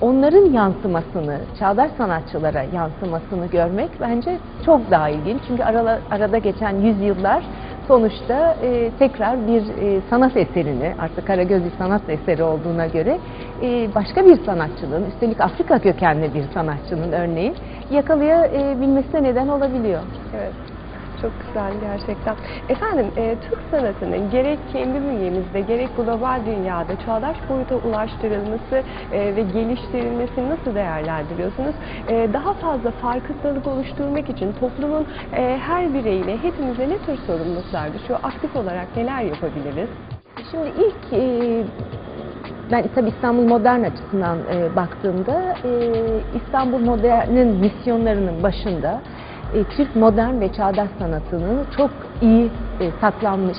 onların yansımasını, çağdaş sanatçılara yansımasını görmek bence çok daha ilginç. Çünkü arala, arada geçen yüzyıllar sonuçta e, tekrar bir e, sanat eserini, artık Karagöz bir sanat eseri olduğuna göre e, başka bir sanatçının, üstelik Afrika kökenli bir sanatçının örneğin yakalayabilmesine neden olabiliyor. Evet. Çok güzel gerçekten. Efendim, e, Türk sanatının gerek kendi bünyemizde gerek global dünyada çağdaş boyuta ulaştırılması e, ve geliştirilmesini nasıl değerlendiriyorsunuz? E, daha fazla farkındalık oluşturmak için toplumun e, her bireyine, hepimize ne tür sorumluluklar düşüyor? Aktif olarak neler yapabiliriz? Şimdi ilk e, ben tabii İstanbul Modern açısından e, baktığımda e, İstanbul Modern'in misyonlarının başında e, Türk modern ve çağdaş sanatının çok iyi e, saklanmış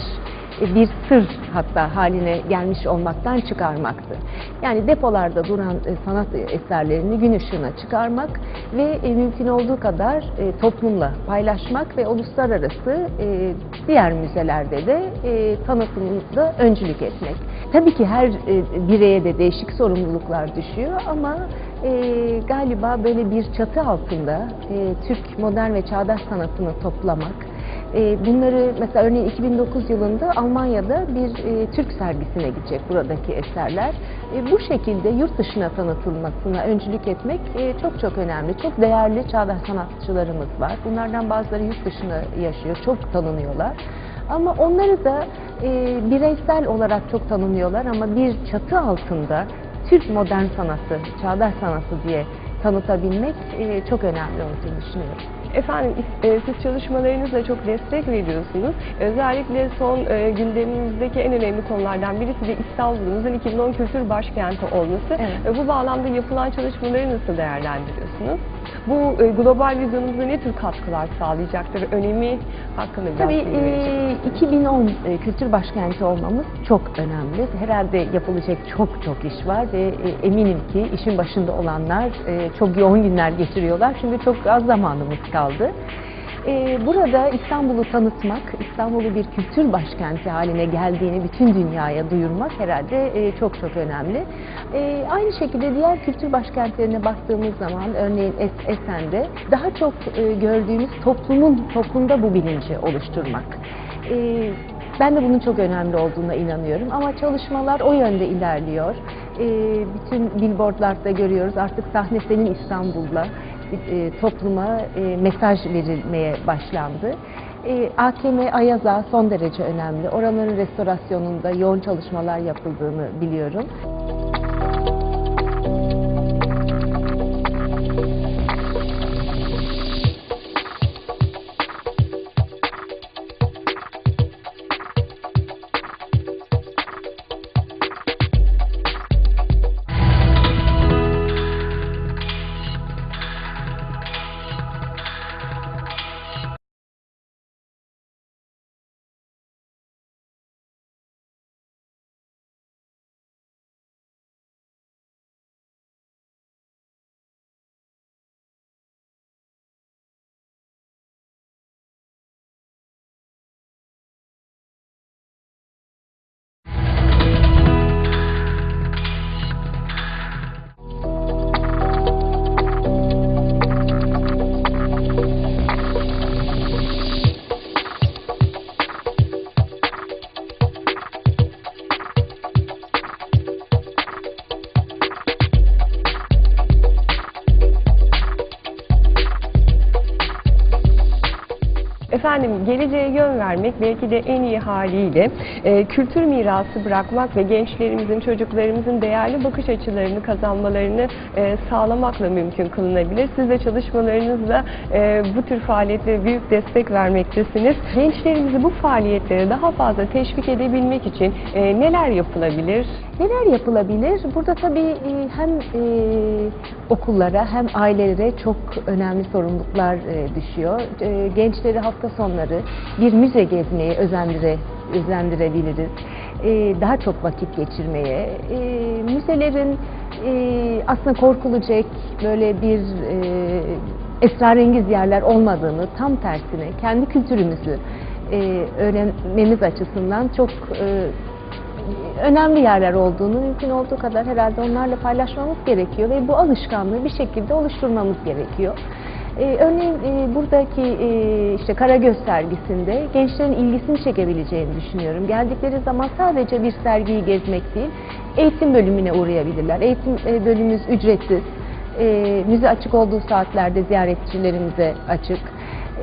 e, bir sır hatta haline gelmiş olmaktan çıkarmaktı. Yani depolarda duran e, sanat eserlerini gün ışığına çıkarmak ve e, mümkün olduğu kadar e, toplumla paylaşmak ve uluslararası e, diğer müzelerde de e, tanıtımında öncülük etmek. Tabii ki her e, bireye de değişik sorumluluklar düşüyor ama e, galiba böyle bir çatı altında e, Türk modern ve çağdaş sanatını toplamak, e, bunları mesela örneğin 2009 yılında Almanya'da bir e, Türk sergisine gidecek buradaki eserler. E, bu şekilde yurt dışına tanıtılmasına öncülük etmek e, çok çok önemli. Çok değerli çağdaş sanatçılarımız var. Bunlardan bazıları yurt dışında yaşıyor, çok tanınıyorlar. Ama onları da e, bireysel olarak çok tanınıyorlar ama bir çatı altında Türk modern sanatı, çağdaş sanatı diye tanıtabilmek e, çok önemli olduğunu düşünüyorum. Efendim e, siz çalışmalarınızla çok destek veriyorsunuz. Özellikle son e, gündemimizdeki en önemli konulardan birisi de İstanbul'umuzun 2010 Kültür Başkenti olması. Evet. E, Bu bağlamda yapılan çalışmaları nasıl değerlendiriyorsunuz? Bu e, global vizyonumuza ne tür katkılar sağlayacaktır? Önemi hakkında biraz Tabii e, 2010 e, kültür başkenti olmamız çok önemli. Herhalde yapılacak çok çok iş var ve e, eminim ki işin başında olanlar e, çok yoğun günler geçiriyorlar. Şimdi çok az zamanımız kaldı. E, Burada İstanbul'u tanıtmak, İstanbul'u bir kültür başkenti haline geldiğini bütün dünyaya duyurmak herhalde e, çok çok önemli. E, Aynı şekilde diğer kültür başkentlerine baktığımız zaman örneğin Es- Esen'de daha çok e, gördüğümüz toplumun toplumda bu bilinci oluşturmak. E, ben de bunun çok önemli olduğuna inanıyorum ama çalışmalar o yönde ilerliyor. Bütün billboardlarda görüyoruz artık sahne senin İstanbul'la e, topluma e, mesaj verilmeye başlandı. E, AKM Ayaza son derece önemli. Oranın restorasyonunda yoğun çalışmalar yapıldığını biliyorum. Efendim geleceğe yön vermek belki de en iyi haliyle e, kültür mirası bırakmak ve gençlerimizin, çocuklarımızın değerli bakış açılarını kazanmalarını e, sağlamakla mümkün kılınabilir. Siz de çalışmalarınızla e, bu tür faaliyetlere büyük destek vermektesiniz. Gençlerimizi bu faaliyetlere daha fazla teşvik edebilmek için e, neler yapılabilir? Neler yapılabilir? Burada tabii e, hem e, okullara hem ailelere çok önemli sorumluluklar e, düşüyor. Gençleri hafta sonları bir müze gezmeye özendire, özendirebiliriz. Daha çok vakit geçirmeye. Müzelerin aslında korkulacak böyle bir esrarengiz yerler olmadığını, tam tersine kendi kültürümüzü öğrenmemiz açısından çok önemli yerler olduğunu mümkün olduğu kadar herhalde onlarla paylaşmamız gerekiyor ve bu alışkanlığı bir şekilde oluşturmamız gerekiyor. Ee, örneğin e, buradaki e, işte Karagöz sergisinde gençlerin ilgisini çekebileceğini düşünüyorum. Geldikleri zaman sadece bir sergiyi gezmek değil, eğitim bölümüne uğrayabilirler. Eğitim e, bölümümüz ücretsiz. E, müze açık olduğu saatlerde ziyaretçilerimize açık.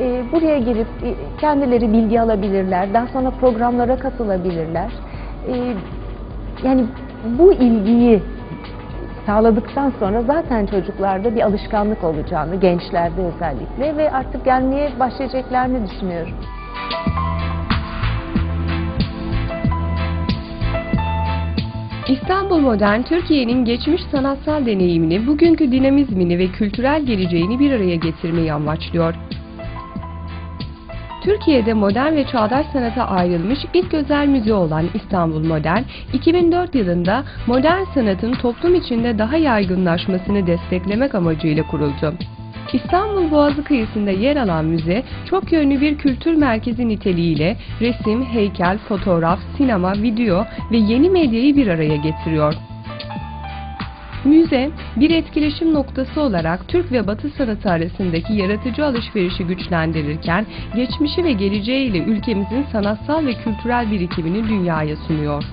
E, buraya gelip e, kendileri bilgi alabilirler. Daha sonra programlara katılabilirler. E, yani bu ilgiyi sağladıktan sonra zaten çocuklarda bir alışkanlık olacağını, gençlerde özellikle ve artık gelmeye başlayacaklarını düşünüyorum. İstanbul Modern, Türkiye'nin geçmiş sanatsal deneyimini, bugünkü dinamizmini ve kültürel geleceğini bir araya getirmeyi amaçlıyor. Türkiye'de modern ve çağdaş sanata ayrılmış ilk özel müze olan İstanbul Modern, 2004 yılında modern sanatın toplum içinde daha yaygınlaşmasını desteklemek amacıyla kuruldu. İstanbul Boğazı kıyısında yer alan müze, çok yönlü bir kültür merkezi niteliğiyle resim, heykel, fotoğraf, sinema, video ve yeni medyayı bir araya getiriyor. Müze, bir etkileşim noktası olarak Türk ve Batı sanatı arasındaki yaratıcı alışverişi güçlendirirken, geçmişi ve geleceğiyle ülkemizin sanatsal ve kültürel birikimini dünyaya sunuyor.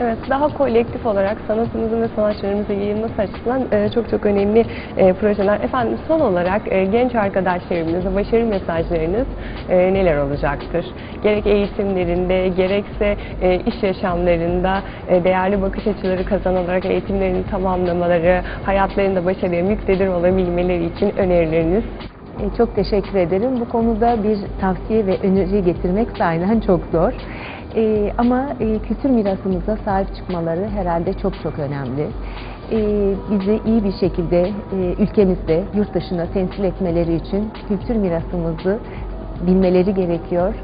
Evet, daha kolektif olarak sanatımızın ve sanatçılarımızın yayılması açısından e, çok çok önemli e, projeler. Efendim son olarak e, genç arkadaşlarımıza başarı mesajlarınız e, neler olacaktır? Gerek eğitimlerinde, gerekse e, iş yaşamlarında e, değerli bakış açıları kazanarak eğitimlerini tamamlamaları, hayatlarında başarıya müktedir olabilmeleri için önerileriniz E, Çok teşekkür ederim. Bu konuda bir tavsiye ve öneri getirmek sayeden çok zor. E, ama e, kültür mirasımıza sahip çıkmaları herhalde çok çok önemli. E, bizi iyi bir şekilde e, ülkemizde, yurt dışında temsil etmeleri için kültür mirasımızı bilmeleri gerekiyor.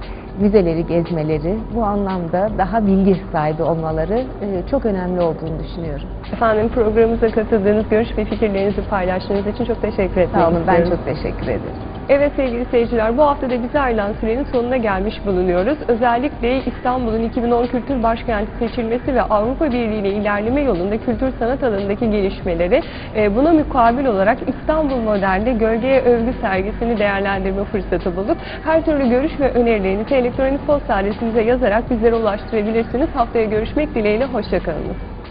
Müzeleri gezmeleri, bu anlamda daha bilgi sahibi olmaları e, çok önemli olduğunu düşünüyorum. Efendim programımıza katıldığınız, görüş ve fikirlerinizi paylaştığınız için çok teşekkür etmek Sağ olun, ben çok teşekkür ederim. Evet sevgili seyirciler bu hafta da bize ayrılan sürenin sonuna gelmiş bulunuyoruz. Özellikle İstanbul'un 2010 Kültür Başkenti seçilmesi ve Avrupa Birliği ile ilerleme yolunda kültür sanat alanındaki gelişmeleri e, buna mukabil olarak İstanbul Modern'de Gölgeye Övgü sergisini değerlendirme fırsatı bulduk. Her türlü görüş ve önerilerinizi elektronik posta adresimize yazarak bizlere ulaştırabilirsiniz. Haftaya görüşmek dileğiyle hoşçakalınız.